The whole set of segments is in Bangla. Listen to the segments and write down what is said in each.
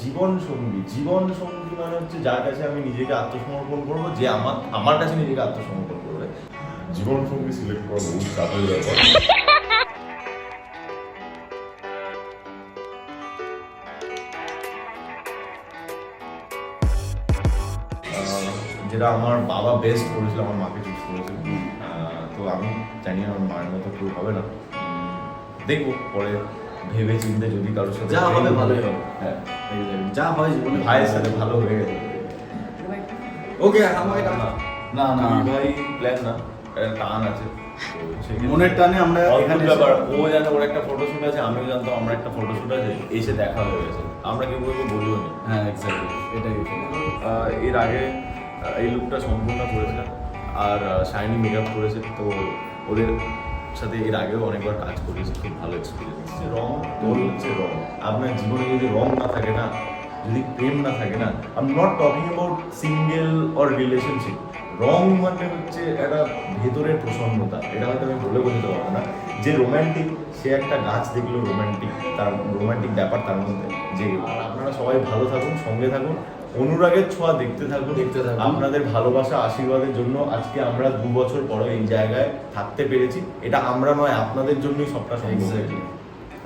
জীবন সঙ্গী জীবন সঙ্গী মানে হচ্ছে যার কাছে আমি নিজেকে আত্মসমর্পণ করব যে আমার আমার কাছে নিজেকে আত্মসমর্পণ করবে। জীবন সঙ্গী সিলেক্ট করা বহু চাপের ব্যাপার। যেটা আমার বাবা বেস্ট করেছিল আমার মাকে চুজ করেছিল। তো আমি জানি আমার মায়ের মতো কেউ হবে না। দেখব পরে ভেবে চিন্তে যদি কারোর সাথে যা হবে ভালোই হবে। হ্যাঁ। যা হয় জীবনে ভাইয়ের সাথে ভালো হয়ে গেছে। ওকে আমাকে টাকা না না ভাই প্ল্যান না। টান আছে। মনের টানে আমরা এখানে ব্যাপার। ও জানে ওর একটা ফটোশুট আছে আমিও জানতাম আমার একটা ফটোশুট আছে এসে দেখা হয়ে গেছে। আমরা কেউ কেউ বলিও নি। হ্যাঁ এক্স্যাক্টলি এটাই এর আগে এই লুকটা সম্পূর্ণ করেছিলাম। আর শাইনি মেকআপ করেছে। তো ওদের সাথে এর আগেও অনেকবার কাজ করেছে। খুব ভালো এক্সপিরিয়েন্স রং তোল হচ্ছে রং। আপনার জীবনে যদি রং না থাকে না যদি প্রেম না থাকে না I am not talking about single or relationship রং মানে হচ্ছে একটা ভেতরের প্রসন্নতা। এটা হয়তো আমি বলে বোঝাতে পারব না। যে রোম্যান্টিক সে একটা গাছ দেখল রোম্যান্টিক তার রোম্যান্টিক ব্যাপার তার মধ্যে। যে আপনারা সবাই ভালো থাকুন সঙ্গে থাকুন অনুরাগের ছোঁয়া দেখতে থাকুন। দেখতে থাকুন। আপনাদের ভালোবাসা আশীর্বাদের জন্য আজকে আমরা দু বছর পরে এই জায়গায় থাকতে পেরেছি। এটা আমরা নয় আপনাদের জন্যই সবটা সম্ভব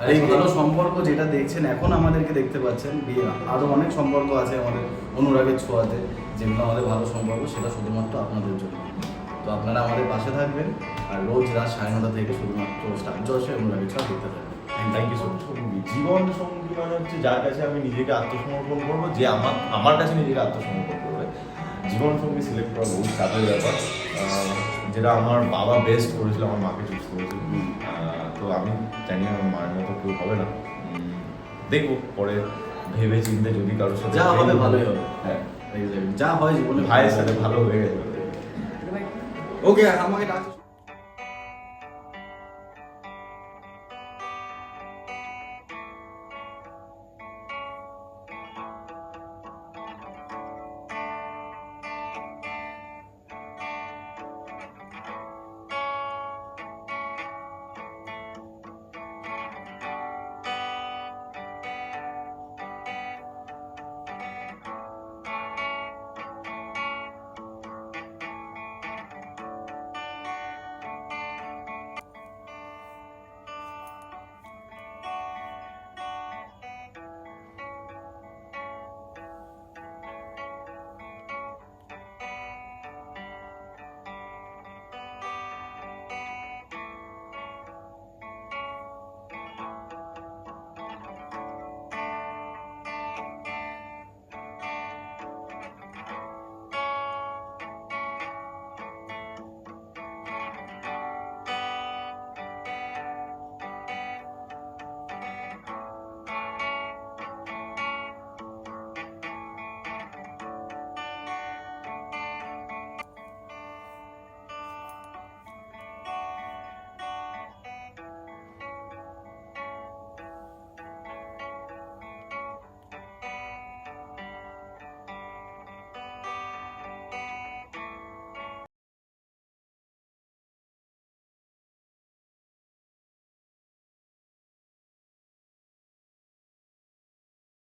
এই ভালো সম্পর্ক যেটা দেখছেন এখন আমাদেরকে দেখতে পাচ্ছেন বিয়ে আরও অনেক সম্পর্ক আছে আমাদের অনুরাগের ছোঁয়াতে যেগুলো আমাদের ভালো সম্পর্ক সেটা শুধুমাত্র আপনাদের জন্য। তো আপনারা আমাদের পাশে থাকবেন আর রোজ রাত সাড়ে নটা থেকে শুধুমাত্র স্টার জশে অনুরাগের ছোঁয়া দেখতে থাকবেন। থ্যাংক ইউ সো মাচ জীবন সঙ্গী মানে হচ্ছে যার কাছে আমি নিজেকে আত্মসমর্পণ করব যে আমার আমার কাছে নিজেকে আত্মসমর্পণ করবে। জীবন সঙ্গী সিলেক্ট করা বহু চাপের ব্যাপার। যেটা আমার বাবা বেস্ট করেছিল আমার মাকে চুজ করেছিল। তো আমি জানি আমার মায়ের মতো কেউ হবে না। দেখব পরে ভেবে চিন্তে যদি কারোর সাথে যা হবে ভালোই হবে। হ্যাঁ. যা হয় জীবনে ভাইয়ের সাথে ভালো হয়ে গেছে। ওকে আমাকে ডাক।